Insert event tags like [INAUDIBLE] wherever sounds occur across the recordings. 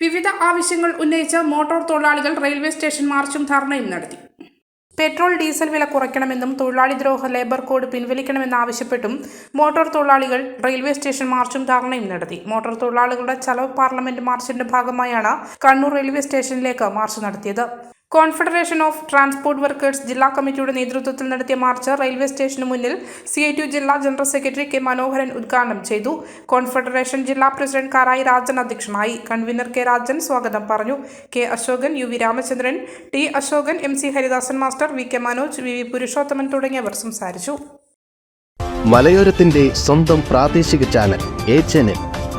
വിവിധ ആവശ്യങ്ങൾ ഉന്നയിച്ച് മോട്ടോർ തൊഴിലാളികൾ റെയിൽവേ സ്റ്റേഷൻ മാർച്ചും ധർണയും നടത്തി. പെട്രോൾ ഡീസൽ വില കുറയ്ക്കണമെന്നും തൊഴിലാളി ദ്രോഹ ലേബർ കോഡ് പിൻവലിക്കണമെന്നാവശ്യപ്പെട്ടും മോട്ടോർ തൊഴിലാളികൾ റെയിൽവേ സ്റ്റേഷൻ മാർച്ചും ധർണയും നടത്തി. മോട്ടോർ തൊഴിലാളികളുടെ ചലവ് പാർലമെന്റ് മാർച്ചിന്റെ ഭാഗമായാണ് കണ്ണൂർ റെയിൽവേ സ്റ്റേഷനിലേക്ക് മാർച്ച് നടത്തിയത്. കോൺഫെഡറേഷൻ ഓഫ് ട്രാൻസ്പോർട്ട് വർക്കേഴ്സ് ജില്ലാ കമ്മിറ്റിയുടെ നേതൃത്വത്തിൽ നടത്തിയ മാർച്ച് റെയിൽവേ സ്റ്റേഷന് മുന്നിൽ സി ഐ ടി ജില്ലാ ജനറൽ സെക്രട്ടറി കെ മനോഹരൻ ഉദ്ഘാടനം ചെയ്തു. കോൺഫെഡറേഷൻ ജില്ലാ പ്രസിഡന്റ് കാരായി രാജൻ അധ്യക്ഷനായി. കൺവീനർ കെ രാജൻ സ്വാഗതം പറഞ്ഞു. K Ashokan U V Ramachandran T Ashokan M C Haridasan master V K Manoj V V Purushothaman തുടങ്ങിയവർ സംസാരിച്ചു. മലയോരത്തിന്റെ സ്വന്തം പ്രാദേശിക ചാനൽ ചാനൽ.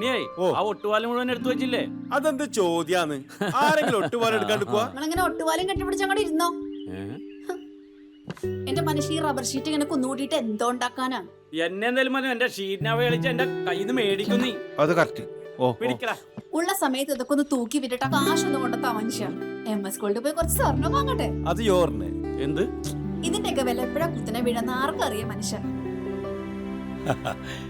ഉണ്ണിയായി. ആ ഒട്ടുപാലം മുഴുവൻ എടുത്തു വെച്ചില്ലേ? അതെന്ത് ചോദ്യാന്ന്? ആരെങ്കിലും ഒട്ടുപാലം എടുക്കാണ്ടിക്കുക നിങ്ങളിങ്ങനെ ഒട്ടുപാലും കെട്ടിപ്പിടിച്ച് അങ്ങോട്ട് ഇരുന്നോ? എന്റെ മനുഷ്യ ഈ റബ്ബർ ഷീറ്റ് ഇങ്ങനെ കുന്നുകൂട്ടിട്ട് എന്തോ ഉണ്ടാക്കാനാ? എന്നെ എന്തായാലും മതി എന്റെ ഷീറ്റിനെ കളിച്ച് എന്റെ കയ്യിൽ നിന്ന് മേടിക്കും നീ. അത് കറക്റ്റ് ഓ ഓ. പിടിക്കടാ. ഉള്ള സമയത്ത് ഇതൊക്കെ ഒന്ന് തൂക്കി വിട്ടിട്ട് കാശ് കാശൊന്നും കൊണ്ടെത്താ മനുഷ്യ. എം എസ് സ്കൂളിൽ പോയി കുറച്ച് സ്വർണം വാങ്ങട്ടെ. അത് യോർന്ന് എന്ത്? ഇതിന്റെയൊക്കെ വില എപ്പോഴാ കുത്തിനെ വീഴുന്ന ആർക്കും അറിയാം മനുഷ്യ. [LAUGHS]